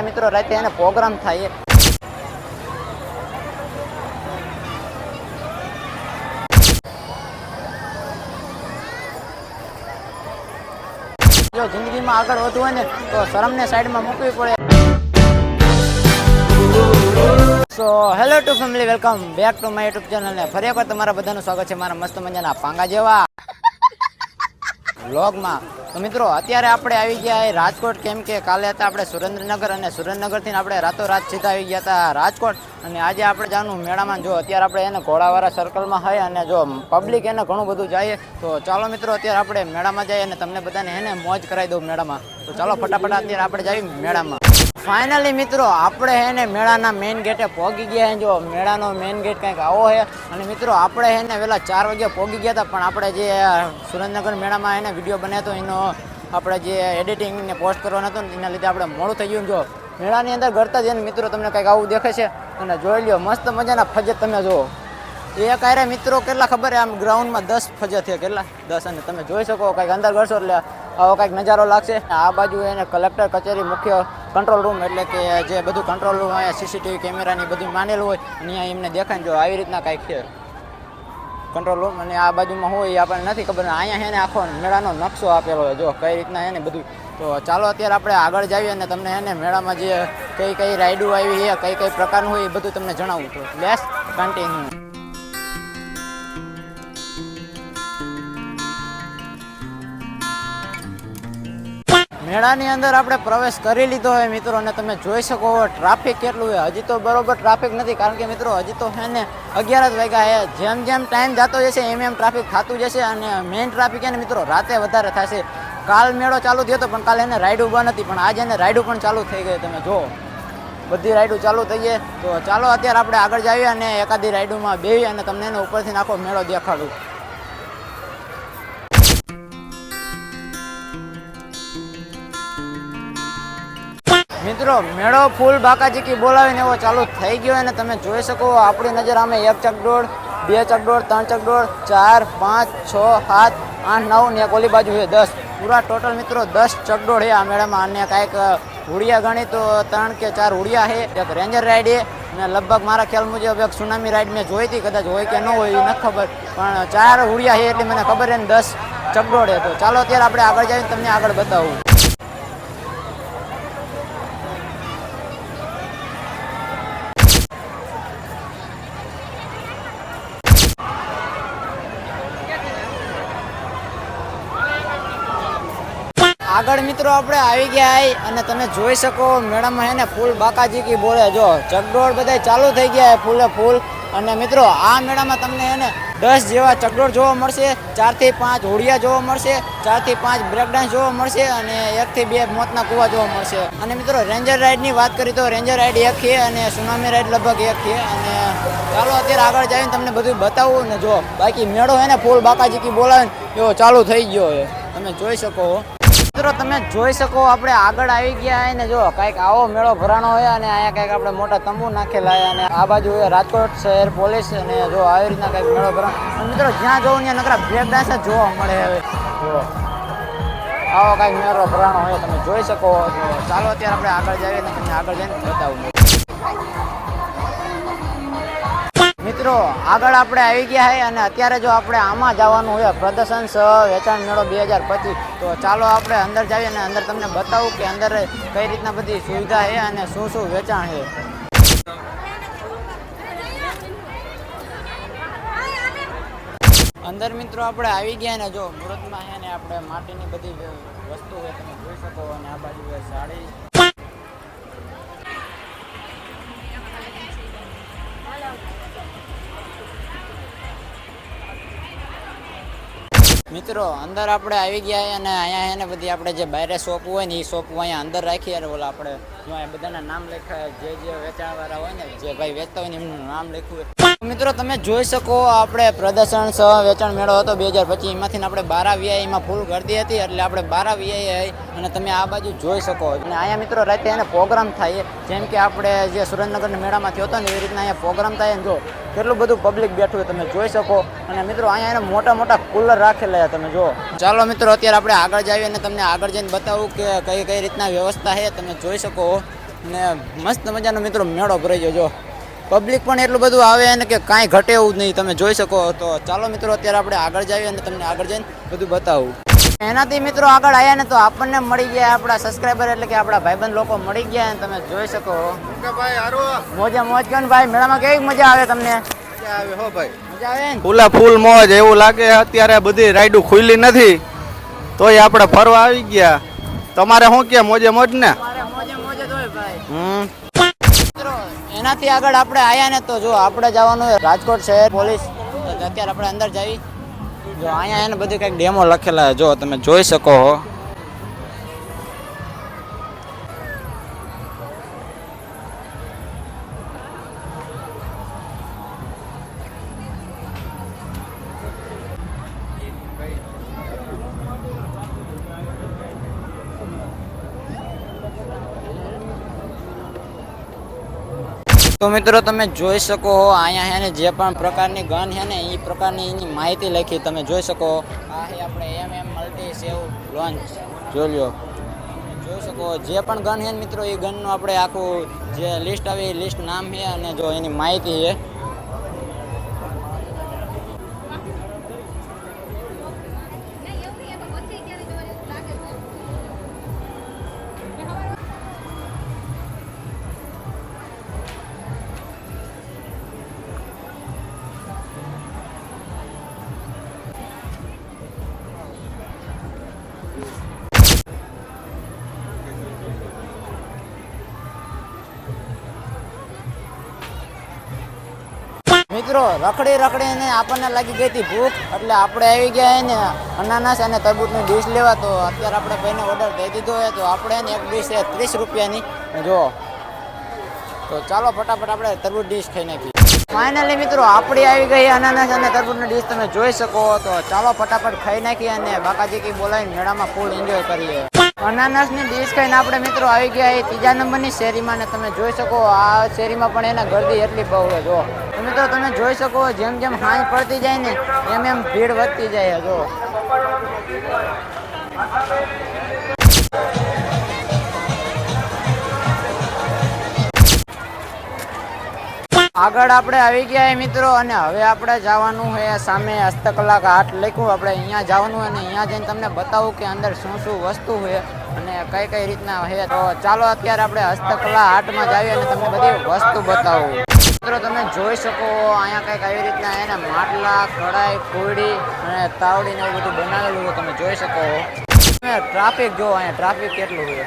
અહીંયા મિત્રો, રાતે એને પ્રોગ્રામ થાય જો જિંદગીમાં આગળ વધવું હોય ને, તો શરમને સાઈડમાં મૂકવી પડે. So hello to family welcome back to my YouTube channel ને ફરી એકવાર તમારા બધાનું સ્વાગત છે મારા મસ્ત મજાના પાંગા જેવા. વ્લોગમાં તો મિત્રો, અત્યારે આપણે આવી ગયા રાજકોટ કેમ કે કાલે હતા આપણે સુરેન્દ્રનગર અને સુરેન્દ્રનગરથી આપણે રાતોરાત સીધા આવી ગયા હતા રાજકોટ. અને આજે આપણે જાણું મેળામાં જો અત્યારે આપણે એને ઘોડાવાળા સર્કલમાં હોય અને જો પબ્લિક એને ઘણું બધું જાય, તો ચાલો મિત્રો, અત્યારે આપણે મેળામાં જઈએ અને તમને બધાને એને મોજ કરાવી દઉં મેળામાં. તો ચાલો, ફટાફટ અત્યારે આપણે જઈએ મેળામાં. ફાઇનલી મિત્રો, આપણે હે ને મેળાના મેઇન ગેટે પહોંચી ગયા હે. જો મેળાનો મેઇન ગેટ કંઈક આવો છે અને મિત્રો, આપણે હે ને વહેલા ચાર વાગે પહોંચી ગયા હતા, પણ આપણે જે સુરેન્દ્રનગર મેળામાં એને વીડિયો બનાવ્યો હતો એનો આપણે જે એડિટિંગ ને પોસ્ટ કરવાનો હતો એના લીધે આપણે મોડું થઈ ગયું. જો મેળાની અંદર ગરતા જઈને મિત્રો, તમને કંઈક આવું દેખે છે. અને જોઈ લ્યો, મસ્ત મજાના ફજત તમે જુઓ. એ આરે મિત્રો, કેટલા ખબર આમ ગ્રાઉન્ડમાં દસ ફજે છે કેટલા? દસ અને તમે જોઈ શકો, કંઈક અંદર કરશો એટલે આવો કંઈક નજારો લાગશે. આ બાજુ એને કલેક્ટર કચેરી મુખ્ય કંટ્રોલ રૂમ એટલે કે જે બધું કંટ્રોલ રૂમ અહીંયા સીસીટીવી કેમેરાની બધું માનેલું હોય અહીંયા એમને દેખાય જો આવી રીતના કાંઈક છે. કંટ્રોલ રૂમ અને આ બાજુમાં હોય એ આપણને નથી ખબર અહીંયા એને આખો મેળાનો નકશો આપેલો હોય. જો કઈ રીતના એને બધું. તો ચાલો અત્યારે આપણે આગળ જઈએ અને તમને એને મેળામાં જે કઈ કઈ રાઈડો આવી છે કઈ કઈ પ્રકારનું હોય એ બધું તમને જણાવું. તો લેસ કન્ટિન્યુ મેળાની અંદર આપણે પ્રવેશ કરી લીધો હોય મિત્રો, અને તમે જોઈ શકો ટ્રાફિક કેટલું હોય હજી તો બરોબર ટ્રાફિક નથી, કારણ કે મિત્રો હજી તો છે ને અગિયાર જ વાગ્યા હે જેમ જેમ ટાઈમ જતો જશે, એમ એમ ટ્રાફિક થતું જશે, અને મેઇન ટ્રાફિક એને મિત્રો, રાતે વધારે થશે. કાલ મેળો ચાલુ થયો હતો પણ કાલે એને રાઈડ ઊભા નથી, પણ આજે એને રાઈડું પણ ચાલુ થઈ ગઈ. તમે જુઓ, બધી રાઈડો ચાલુ થઈ ગઈ. તો ચાલો, અત્યારે આપણે આગળ જઈએ અને એકાદી રાઈડોમાં બેવી અને તમને એને ઉપરથી આખો મેળો દેખાડું. મિત્રો, મેળો ફૂલ બાકાજીકી બોલાવીને એવો ચાલુ થઈ ગયો અને તમે જોઈ શકો આપણી નજર આમે એક ચકડોળ, બે ચકડોળ, ત્રણ ચકડોળ, ચાર, પાંચ, છ, સાત, આઠ, નવ ને એક ઓલી બાજુ છે, દસ. પૂરા ટોટલ મિત્રો દસ ચકડોળ છે આ મેળામાં. અને કાંઈક હુડિયા ગણી તો ત્રણ કે ચાર હુડિયા છે. એક રેન્જર રાઈડ છે. અને લગભગ મારા ખ્યાલ મુજબ એક સુનામી રાઈડ મેં જોઈ હતી, કદાચ હોય કે ન હોય એ નથી ખબર. પણ ચાર હુડિયા છે એટલે મને ખબર છે ને દસ ચકડોળ છે. તો ચાલો અત્યારે આપણે આગળ જઈને તમને આગળ બતાવું. આગળ મિત્રો આપણે આવી ગયા અને તમે જોઈ શકો મેળામાં હે ને ફૂલ બાકાજીકી બોલે. જો ચકડોળ બધા ચાલુ થઈ ગયા ફૂલે ફૂલ. અને મિત્રો, આ મેળામાં તમને હે દસ જેવા ચકડોળ જોવા મળશે, ચારથી પાંચ હોડિયા જોવા મળશે, ચારથી પાંચ બ્રેકડાન્સ જોવા મળશે અને એકથી બે મોતના કૂવા જોવા મળશે. અને મિત્રો રેન્જર રાઈડની વાત કરી તો રેન્જર રાઈડ એક છે અને સુનામી રાઈડ લગભગ એક છે. અને ચાલો અત્યારે આગળ જઈને તમને બધું બતાવું ને જો બાકી મેળો હે ને ફૂલ બાકાજીકી બોલાવે ને એવો ચાલુ થઈ ગયો તમે જોઈ શકો મિત્રો, તમે જોઈ શકો આપણે આગળ આવી ગયા ને જો કંઈક આવો મેળો ભરાણો હોય અને અહીંયા કંઈક આપણે મોટા તંબુ નાખેલા હોય અને આ બાજુ રાજકોટ શહેર પોલીસ અને જો આવી રીતના કંઈક મેળો ભરાણો. મિત્રો, જ્યાં જવું ત્યાં નકરા બ્રેક ડાન્સ જોવા મળે હવે. આવો કંઈક મેળો ભરાણો હોય, તમે જોઈ શકો. ચાલો, અત્યારે આપણે આગળ જઈએ તમને આગળ જઈને બતાવું. મિત્રો, આગળ આપણે આવી ગયા છે અને અત્યારે જો આપણે આમાં જવાનું હોય, પ્રદર્શન સહ વેચાણ મેળો બે હજાર પચીસ, તો ચાલો આપણે અંદર જઈએ અને અંદર તમને બતાવું કે અંદર કઈ રીતના બધી સુવિધા છે અને શું શું વેચાણ છે અંદર મિત્રો આપણે આવી ગયા ને જો મુહૂર્તમાં છે ને આપણે માટીની બધી વસ્તુ હોય તમે જોઈ શકો અને આ બાજુ સાડી. મિત્રો, અંદર આપણે આવી ગયા અને અહીંયા એને બધી આપણે જે બહાર શોપ હોય ને એ શોપ અહીંયા અંદર રાખી અને બોલો આપણે બધાના નામ લખ્યા જે જે વેચાણવાળા હોય ને જે ભાઈ વેચતા હોય ને એમનું નામ લખ્યું હોય. મિત્રો, તમે જોઈ શકો આપણે પ્રદર્શન સહ વેચાણ મેળો હતો બે હજાર પચીસ એમાંથી આપણે બારા વીઆઈમાં ફૂલ ગરદી હતી, એટલે આપણે બારા વીઆઈ અને તમે આ બાજુ જોઈ શકો. અને અહીંયા મિત્રો, રાતે એને પ્રોગ્રામ થાય, જેમ કે આપણે જે સુરેન્દ્રનગરના મેળામાં થયો હતો ને, એવી રીતના અહીંયા પ્રોગ્રામ થાય ને જો, કેટલું બધું પબ્લિક બેઠું તમે જોઈ શકો. અને મિત્રો, અહીંયા એને મોટા મોટા કુલર રાખેલા તમે જો. ચાલો મિત્રો, અત્યારે આપણે આગળ જઈએ અને તમને આગળ જઈને બતાવું કે કઈ કઈ રીતના વ્યવસ્થા છે, તમે જોઈ શકો. ને મસ્ત મજાનો મિત્રો મેળો ભરાઈ ગયો પબ્લિક પણ એટલું બધું આવે ને કે કાંઈ ઘટે એવું જ નહીં. તમે જોઈ શકો. તો ચાલો મિત્રો અત્યારે આપણે આગળ જઈએ અને તમને આગળ જઈને બધું બતાવું. એનાથી મિત્રો આગળ આવ્યા ને તો આપણને મળી ગયા આપણા સબસ્ક્રાઈબર એટલે કે આપણા ભાઈબંધ લોકો મળી ગયા અને તમે જોઈ શકો. મોજે મોજ કે ભાઈ. મેળામાં કેવી મજા આવે તમને? મજા આવે ને? ફૂલા ફૂલ મોજ એવું લાગે. અત્યારે બધી રાઈડું ખુલ્લી નથી. તોય આપણે ફરવા આવી ગયા. તમારે શું કે? મોજે મોજ ને? મોજે મોજે હોય ભાઈ. હમ. એનાથી આગળ આપણે આયા ને તો જો આપણે જવાનું રાજકોટ શહેર પોલીસ. અત્યારે આપણે અંદર જઈ. જો અહીંયા એને બધી કંઈક ડેમો લખેલા જો તમે જોઈ શકો છો તો મિત્રો તમે જોઈ શકો છો અહીંયા છે ને જે પણ પ્રકારની ગન છે ને એ પ્રકારની એની માહિતી લખી તમે જોઈ શકો આ છે આપણે એમ એમ મલ્ટી સેવ લોન્ચ જોઈ લ્યો. જોઈ શકો જે પણ ગન છે ને મિત્રો એ ગનનું આપણે આખું જે લિસ્ટ આવે એ લિસ્ટ નામ છે અને જો એની માહિતી છે. મિત્રો રખડી રખડીને આપણને લાગી ગઈ હતી ભૂખ, એટલે આપણે આવી ગયા ને અનાનસ અને તરબૂચની ડીશ લેવા. તો અત્યારે આપણે ભાઈને ઓર્ડર દઈ દીધો હોય તો આપણે ને એક ડીશ છે ત્રીસ રૂપિયાની. જો, તો ચાલો ફટાફટ આપણે તરબૂચ ડીશ ખાઈ નાખીએ. ફાઇનલી મિત્રો, આપણી આવી ગઈ અનાનસ અને તરબૂચની ડીશ તમે જોઈ શકો. તો ચાલો ફટાફટ ખાઈ નાખીએ અને બાકાજી કી બોલાવીને મેળામાં ફૂલ એન્જોય કરીએ. અનાનસની ડીશ ખાઈને આપણે મિત્રો આવી ગયા એ ત્રીજા નંબરની શેરીમાં ને તમે જોઈ શકો આ શેરીમાં પણ એના ગરદી એટલી બહુ છે જો મિત્રો તમે જોઈ શકો જેમ જેમ હાંજ પડતી જાય ને એમ એમ ભીડ વધતી જાય જો આગળ આપણે આવી ગયા મિત્રો અને હવે આપણે જવાનું છે સામે હસ્તકલા હાટ લખ્યું આપણે અહીંયા જવાનું અને અહીંયા જઈને તમને બતાવું કે અંદર શું શું વસ્તુ છે અને કઈ કઈ રીતના છે. તો ચાલો અત્યારે આપણે હસ્તકલા હાટમાં જઈએ અને તમને બધી વસ્તુ બતાવું. મિત્રો, તમે જોઈ શકો અહીંયા કંઈક આવી રીતના એને માટલા, કઢાઈ કોયડી અને તાવડી ને એવું બધું બનાવેલું હોય તમે જોઈ શકો. તમે ટ્રાફિક જો અહીંયા ટ્રાફિક કેટલું છે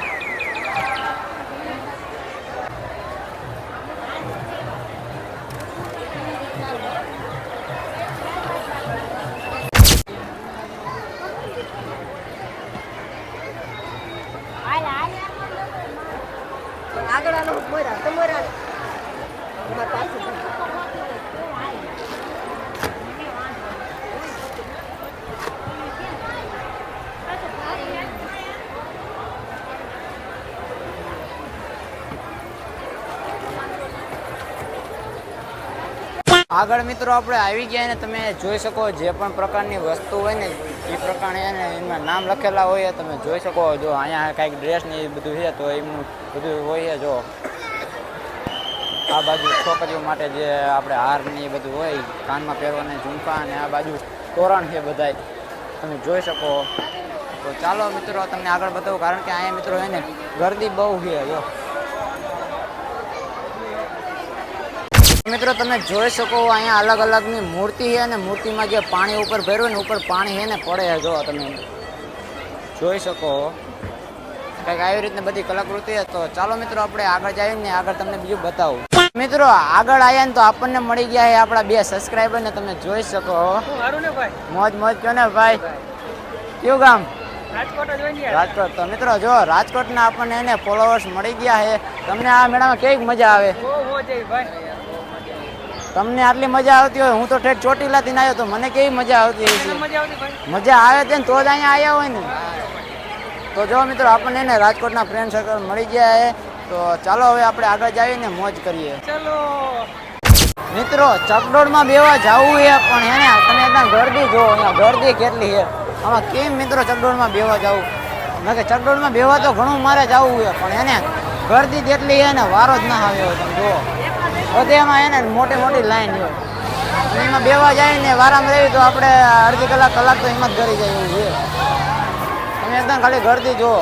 આગળ આલો મોરા તમારા આગળ મિત્રો આપણે આવી ગયા ને તમે જોઈ શકો જે પણ પ્રકારની વસ્તુ હોય ને, એ પ્રકારે એને એમાં નામ લખેલા હોય, તમે જોઈ શકો. જો અહીંયા કાંઈક ડ્રેસ ને એ બધું છે, તો એમનું બધું હોય જો. આ બાજુ છોકરીઓ માટે જે આપણે હાર ને એ બધું હોય, કાનમાં પહેરવાને ઝુમકા અને આ બાજુ તોરણ છે બધાય. તમે જોઈ શકો. તો ચાલો મિત્રો, તમને આગળ બતાવું, કારણ કે અહીંયા મિત્રો છે ને, ગરદી બહુ છે, જો. મિત્રો તમે જોઈ શકો અહીંયા અલગ અલગની મૂર્તિ છે અને મૂર્તિમાં જે પાણી ઉપર ભર્યું ને ઉપર પાણી છે ને પડે છે. જો તમે. જોઈ શકો. કંઈક આવી રીતની બધી કલાકૃતિ છે. તો ચાલો મિત્રો આપણે આગળ જઈએ ને આગળ તમને બીજું બતાવું. મિત્રો આગળ આવ્યા ને તો આપણને મળી ગયા છે આપણા બે સબસ્ક્રાઈબર ને. તમે જોઈ શકો. મોજ મોજ કહો ને ભાઈ? કયું ગામ? રાજકોટ તો મિત્રો જો રાજકોટના આપણને એને ફોલોવર્સ મળી ગયા છે. તમને આ મેળામાં કેવી મજા આવે? બહુ મોજ આવી ભાઈ. તમને આટલી મજા આવતી હોય હું તો ઠેઠ ચોટીલાથી આવ્યો તો મને કેવી મજા આવતી હોય મજા આવે છે ને તો જ અહીંયા આવ્યા હોય ને. તો જો મિત્રો આપણને એને રાજકોટના ફ્રેન્ડ સર્કલ મળી ગયા છે. તો ચાલો હવે આપણે આગળ જઈએ ને મોજ કરીએ. ચલો. મિત્રો ચકડોળમાં બેવા જવું છે પણ એને તમે એકદમ ગરદી જો અહીંયા ગરદી કેટલી છે. આમાં કેમ મિત્રો ચકડોળમાં બેવા જવું? મેં કે ચકડોળમાં બેવા તો ઘણું મારે જવું છે પણ એને ગરદી જેટલી છે ને વારો જ ના આવ્યો તમે જુઓ. એમાં એને મોટી મોટી લાઈન હોય. એમાં બેવા જાય ને વારામાં રહેવી તો આપણે અડધી કલાક કલાક તો એમાં ગરી જાય એવું છે. તમે એકદમ ખાલી ગરદી જુઓ.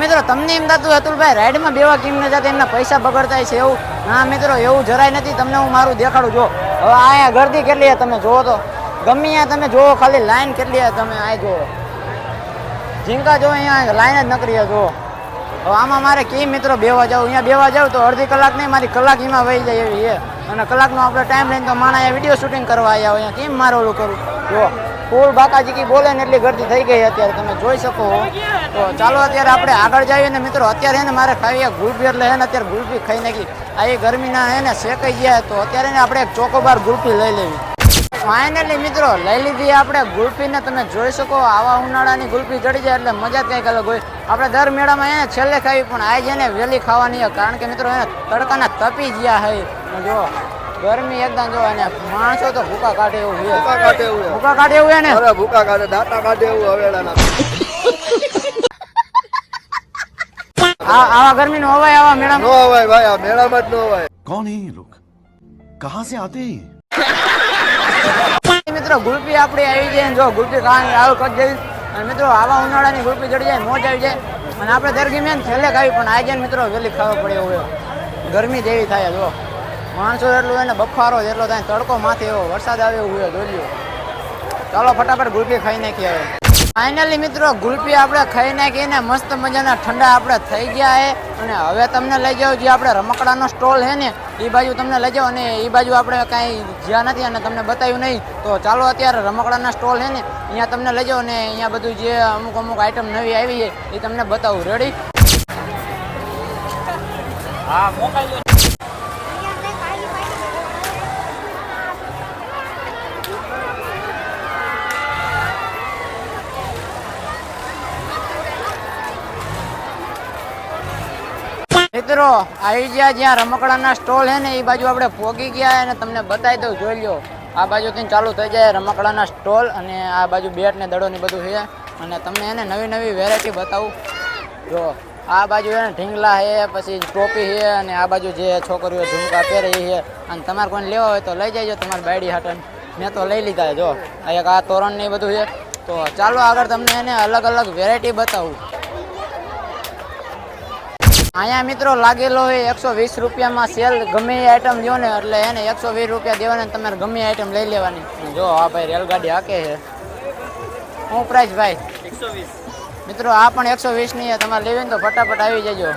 મિત્રો, તમને એમ થતું અતુલભાઈ, રાઈડમાં બેવા કેમ ન જતા? એમના પૈસા બગડતા છે એવું? ના, મિત્રો, એવું જરાય નથી. તમને હું મારું દેખાડું જો હવે અહીંયા ગરદી કેટલી છે તમે જુઓ તો. ગમે ત્યાં તમે જુઓ, ખાલી લાઈન કેટલી તમે, આ જુઓ. ઝીંકા જો અહીંયા લાઈન જ નકરી જુઓ. હવે આમાં મારે કેમ મિત્રો બેવા જાવ? અહીંયા બેવા જાવ તો અડધી કલાક નહીં, મારી કલાક એમાં વહી જાય એવી છે. અને કલાકનો આપણે ટાઈમ લઈને તો માણા વીડિયો શૂટિંગ કરવા આવ્યા હોય. અહીંયા કેમ મારે ઓલું કરું? જો, ફૂલ બાકાજી કી બોલે ને એટલી ગરદી થઈ ગઈ અત્યારે. તમે જોઈ શકો તો ચાલો અત્યારે આપણે આગળ જઈએ ને મિત્રો. અત્યારે ને મારે ખાવી ગુલફી, એટલે હે ને અત્યારે ગુલફી ખાઈ નાખી. આ એ ગરમીના હે ને શેકાઈ ગયા તો અત્યારે ને આપણે એક ચોકોબાર ગુલફી લઈ લેવી. ફાઇનલી મિત્રો લઈ લીધી આપણે ગુલ્ફીને. તમે જોઈ શકો આવા ઉનાળાની ગુલ્ફી ચડી જાય એટલે મજા જ કંઈક અલગ હોય. આપણે દર મેળામાં એને છેલ્લે ખાવી પણ આજે એને વહેલી ખાવાની હોય કારણ કે મિત્રો એને તડકાના તપી ગયા હે જો ગરમી એકદમ જો એને માણસો તો ભૂકા કાઢે એવું છે. ભૂકા કાઢે એવું ભૂકા કાઢે એવું એને? અરે ભૂકા કાઢે દાંતા કાઢે એવું હવેડાના આવા ગરમીનો અવાય આવા મેળા નો અવાય ભાઈ આ મેળામાં જ નો અવાય. કોણ હે લોક કહા સે આતે હે મિત્રો, ગુલ્ફી આપણી આવી જાય જો, ગુલ્ફી ખાવાની આવું કરી દેવી અને મિત્રો, આવા ઉનાળાની ગુલ્ફી ચડી જાય, મોજ આવી જાય. અને આપણે દરમિયાન છેલ્લે ખાવી, પણ આજે મિત્રો, વહેલી ખાવા પડે એવું. ગરમી જેવી થાય, જો. માણસો એટલું એને બફારો જેટલો થાય તડકો માથે એવો વરસાદ આવે એવું હોય જોજો ચાલો, ફટાફટ ગુલ્ફી ખાઈ નાખીએ હવે. ફાઇનલી મિત્રો, ગુલ્ફી આપણે ખાઈ નાખીને મસ્ત મજાના ઠંડા આપણે થઈ ગયા છે અને હવે તમને લઈ જાઓ જે આપણે રમકડાનો સ્ટોલ છે ને, એ બાજુ તમને લઈ જાઓ અને એ બાજુ આપણે કાંઈ જ્યાં નથી અને તમને બતાવ્યું નહીં. તો ચાલો અત્યારે રમકડાના સ્ટોલ છે ને, અહીંયા તમને લઈ જાવ ને અહીંયા બધું જે અમુક અમુક આઈટમ નવી આવી છે, એ તમને બતાવું. રેડી હા, મોકલજો. મિત્રો, આવી ગયા જ્યાં રમકડાના સ્ટોલ છે ને, એ બાજુ આપણે પોગી ગયા અને તમને બતાવી દઉં, જોઈ લો આ બાજુથી ચાલુ થઈ જાય રમકડાના સ્ટોલ અને આ બાજુ બેટ ને દડો ને બધું છે. અને તમને એને નવી નવી વેરાયટી બતાવું. જો, આ બાજુ એને ઢીંગલા છે, પછી ટોપી છે અને આ બાજુ જે છોકરીઓ ઝુમકા પહેરે એ છે. અને તમારે કોઈને લેવા હોય તો લઈ જાય તમારી બાયડી હાટન. મેં તો લઈ લીધા જો. એક આ તોરણ ને બધું છે. તો ચાલો આગળ તમને એને અલગ અલગ વેરાયટી બતાવું. અહીંયા મિત્રો લાગેલો હોય એકસો વીસ રૂપિયામાં સેલ ગમે એ આઈટમ લ્યો ને એટલે એને એકસો વીસ રૂપિયા દેવાના તમારે ગમે આઈટમ લઈ લેવાની. જો આ ભાઈ રેલગાડી હાકે છે. શું પ્રાઇસ ભાઈ? મિત્રો આ પણ એકસો વીસની છે. તમારે લેવી ને તો ફટાફટ આવી જજો.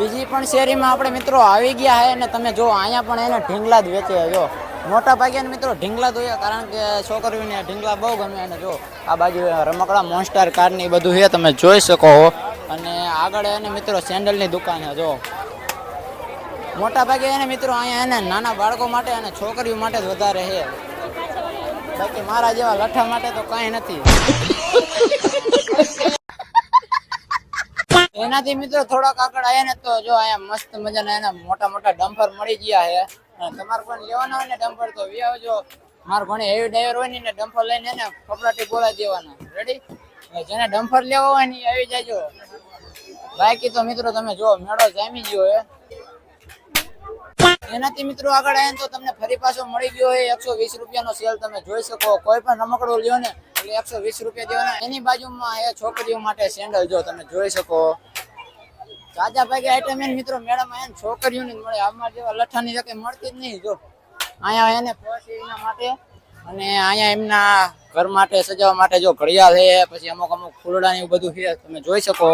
બીજી પણ શેરીમાં આપણે મિત્રો આવી ગયા છે ને તમે જો અહીંયા પણ એને ઢીંગલા જ વેચે જો મોટા ભાગે મિત્રો ઢીંગલા જોઈએ કારણ કે છોકરીઓને ઢીંગલા બહુ ગમે અને જો આ બાજુ રમકડા મોન્સ્ટર કારની બધું છે. તમે જોઈ શકો છો અને આગળ એને મિત્રો સેન્ડલની દુકાન છે, જો. મોટા ભાગે એને મિત્રો અહીંયા એને નાના બાળકો માટે અને છોકરીઓ માટે જ વધારે છે. બાકી મારા જેવા લઠ્ઠા માટે તો કાંઈ નથી. એનાથી મિત્રો થોડાક આગળ આવ્યા ને તો જો અહીંયા મસ્ત મજાના એના મોટા મોટા ડમ્પર મળી ગયા છે. અને તમારે કોઈ લેવાના હોય ને ડમ્પર તો વી આવજો. મારે ઘણી હેવી ડ્રાઈવર હોય ને ડમ્પર લઈને એને કપડાટી બોલાવી દેવાના. રેડી જેને ડમ્પર લેવા હોય ને આવી જાજો. બાકી તો મિત્રો તમે જો મેળો જામી ગયો હે. એનાથી મિત્રો આગળ આવે તો તમને ફરી પાછો મળી ગયો હોય એકસો વીસ રૂપિયાનો સેલ તમે જોઈ શકો. કોઈ પણ રમકડું લ્યો ને, એટલે એકસો વીસ રૂપિયા દેવાના. એની બાજુમાં એ છોકરીઓ માટે સેન્ડલ જો તમે જોઈ શકો. તાજા ભાગે આઈટમ એને મિત્રો મેળામાં એને છોકરીઓને જ મળે. આમાં જેવા લઠ્ઠાની જગ્યાએ મળતી જ નહીં જો. અહીંયા એને પહોંચી એના માટે. અને અહીંયા એમના ઘર માટે સજાવવા માટે જો ઘડિયાળ છે, પછી અમુક અમુક ફૂલડા એવું બધું છે, તમે જોઈ શકો.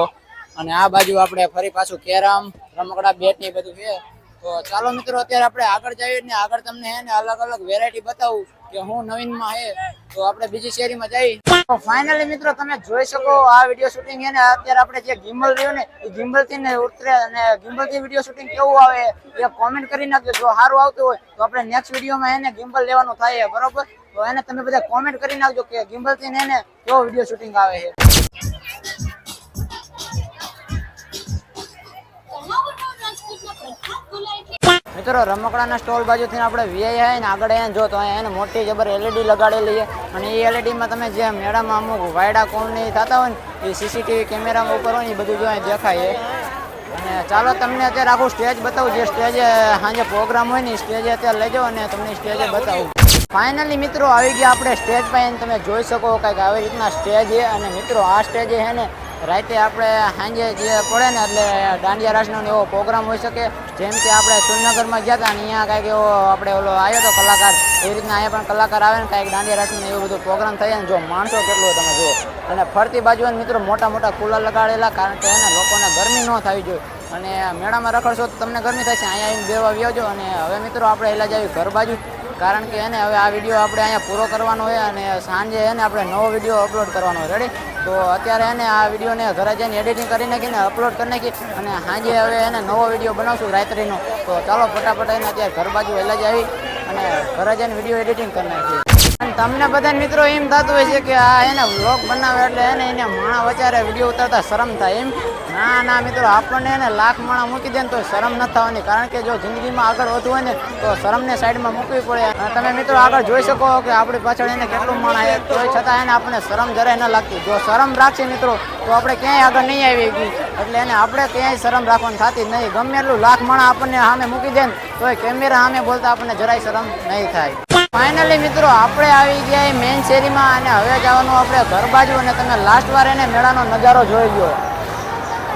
અને આ બાજુ આપણે ફરી પાછું કેરમ, રમકડા, બેટ ને બધું છે. તો ચાલો મિત્રો, અત્યારે આપણે આગળ જઈએ ને આગળ તમને હે ને અલગ અલગ વેરાયટી બતાવું કે હું નવીનમાં હે. તો આપણે બીજી શેરીમાં જઈ. તો ફાઇનલી મિત્રો, તમે જોઈ શકો આ વીડિયો શૂટિંગ હે ને. અત્યારે આપણે જે ગિમ્બલ રહ્યું ને, એ ગિમ્બલથી ને ઉતરે અને ગિમ્બલથી વીડિયો શૂટિંગ કેવું આવે એ કોમેન્ટ કરી નાખજો. જો સારું આવતું હોય, તો આપણે નેક્સ્ટ વિડીયોમાં એને ગિમ્બલ લેવાનું થાય બરોબર? તો એને તમે બધા કોમેન્ટ કરી નાખજો કે ગિમ્બલથી ને કેવો વીડિયો શૂટિંગ આવે છે. મિત્રો, રમકડાના સ્ટોલ બાજુથી આપણે વીઆઈ આવે ને આગળ એને જો, તો એને મોટી જબર એલઈડી લગાડેલી છે. અને એ એલઈડીમાં તમે જે મેળામાં અમુક વાયડા કોણની થતા હોય ને, એ સીસીટીવી કેમેરામાં ઉપર હોય ને, એ બધું જો દેખાય અને ચાલો, તમને અત્યારે આખું સ્ટેજ બતાવું. જે સ્ટેજે સાંજે પ્રોગ્રામ હોય ને, એ સ્ટેજે અત્યારે લઈ જાઓ અને તમને સ્ટેજે બતાવું. ફાઇનલી મિત્રો, આવી ગયા આપણે સ્ટેજ પાસે. તમે જોઈ શકો કંઈક આવી રીતના સ્ટેજ છે. અને મિત્રો, આ સ્ટેજે છે ને રાતે આપણે સાંજે જે પડે ને એટલે દાંડિયા રાસનો એવો પ્રોગ્રામ હોઈ શકે, જેમ કે આપણે સુરનગરમાં ગયા હતા અને અહીંયા કાંઈક એવો આપણે ઓલો આવ્યો હતો કલાકાર, એવી રીતના અહીંયા પણ કલાકાર આવે ને કાંઈક દાંડિયા રાસનો એવો બધું પ્રોગ્રામ થાય ને જો માણસો કેટલો તમે જુઓ. અને ફરતી બાજુ મિત્રો મોટા મોટા કુલર લગાડેલા, કારણ કે એને લોકોને ગરમી ન થવી જોઈએ. અને મેળામાં રખડશો તો તમને ગરમી થશે, અહીંયા આવીને બેવા વ્યાજો. અને હવે મિત્રો આપણે એલા જાવી ઘર બાજુ કારણ કે એને હવે આ વીડિયો આપણે અહીંયા પૂરો કરવાનો હોય અને સાંજે એને આપણે નવો વીડિયો અપલોડ કરવાનો રેડી તો અત્યારે એને આ વિડીયોને ઘરે એડિટિંગ કરી નાખીને અપલોડ કરી નાખી અને સાંજે હવે એને નવો વીડિયો બનાવશું રાત્રિનો. તો ચાલો ફટાફટ એને અત્યારે ઘર બાજુ વહેલા જ આવી અને ઘરે વીડિયો એડિટિંગ કરી નાખીએ. તમને બધા મિત્રો એમ થતું હોય છે કે આ એને વ્લોગ બનાવે એટલે એને એને માણા વચારે વીડિયો ઉતારતા શરમ થાય એમ. ના ના, મિત્રો, આપણને એને લાખ માણા મૂકી દે ને તો શરમ ન થવાની. કારણ કે જો જિંદગીમાં આગળ વધવું હોય ને તો શરમને સાઈડમાં મૂકવી પડે. તમે મિત્રો આગળ જોઈ શકો કે આપણી પાછળ એને કેટલું માણા તોય છતાં એને આપણને શરમ જરાય ન લાગતી. જો શરમ રાખશે મિત્રો, તો આપણે ક્યાંય આગળ નહીં આવી ગઈ એટલે એને આપણે ક્યાંય શરમ રાખવાની થતી નહીં. ગમે એટલું લાખ માણા આપણને સામે મૂકી દે ને, તોય કેમેરા સામે બોલતા આપણને જરાય શરમ નહીં થાય. ફાઇનલી મિત્રો, આપણે આવી ગયા મેઇન શેરીમાં અને હવે જવાનું આપણે ઘર બાજુ અને તમે લાસ્ટ વાર એને મેળાનો નજારો જોઈ લ્યો.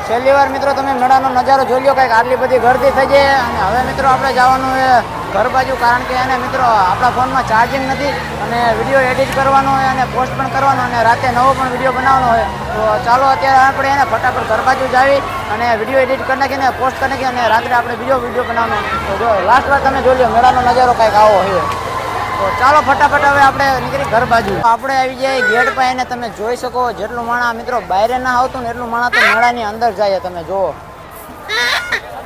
છેલ્લી વાર, મિત્રો, તમે મેળાનો નજારો જોઈ લો કંઈક આટલી બધી ગરદી થઈ જાય. અને હવે, મિત્રો, આપણે જવાનું છે ઘર બાજુ, કારણ કે એને, મિત્રો, આપણા ફોનમાં ચાર્જિંગ નથી અને વીડિયો એડિટ કરવાનો હોય અને પોસ્ટ પણ કરવાનો અને રાતે નવો પણ વીડિયો બનાવવાનો હોય, તો ચાલો અત્યારે આપણે એને ફટાફટ ઘર બાજુ જ આવી અને વીડિયો એડિટ કરી નાખીને પોસ્ટ કરી નાખી અને રાત્રે આપણે બીજો વીડિયો બનાવવાનો તો લાસ્ટ વાર તમે જોઈ લો મેળાનો નજારો કંઈક આવો છે તો ચાલો ફટાફટ હવે આપણે નીકળી ઘર બાજુ. આપણે આવી જાય ગેટ પાસે તમે જોઈ શકો જેટલું માણા મિત્રો બહાર ના આવતું ને એટલું માણા તો મેળાની અંદર જાય તમે જુઓ.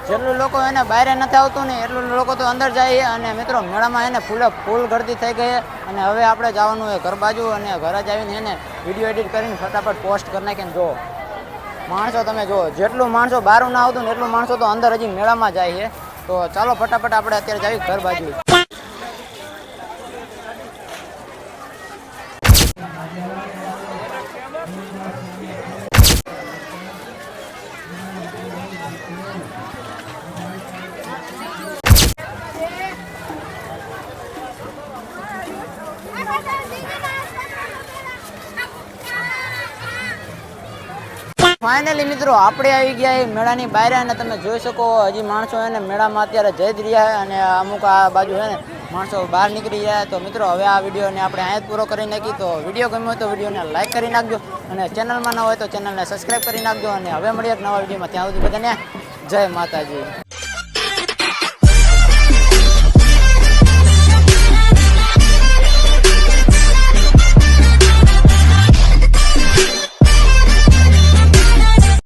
જેટલું લોકો એને બહાર નથી આવતું ને એટલું લોકો તો અંદર જાય અને મિત્રો મેળામાં એને ફૂલે ફૂલ ગરદી થઈ ગઈ અને હવે આપણે જવાનું હોય ઘર બાજુ અને ઘરે જ આવીને એને વીડિયો એડિટ કરીને ફટાફટ પોસ્ટ કરી નાખીને જુઓ. માણસો તમે જુઓ, જેટલું માણસો બહાર ના આવતું ને એટલું માણસો તો અંદર હજી મેળામાં જાય છે. તો ચાલો ફટાફટ આપણે અત્યારે જાવી ઘર બાજુ. ફાઇનલી મિત્રો, આપણે આવી ગયા એ મેળાની બહાર અને તમે જોઈ શકો હજી માણસો એને મેળામાં અત્યારે જઈ જ રહ્યા અને અમુક આ બાજુ છે ને માણસો બહાર નીકળી ગયા તો મિત્રો, હવે આ વિડીયોને આપણે અહીંયા પૂરો કરી નાખી. તો વીડિયો ગમ્યો હોય તો વિડીયોને લાઈક કરી નાખજો અને ચેનલમાં ન હોય તો ચેનલને સબસ્ક્રાઈબ કરી નાખજો. અને હવે મળીએ એક નવા વિડીયોમાં. ત્યાં સુધી બધાને જય માતાજી.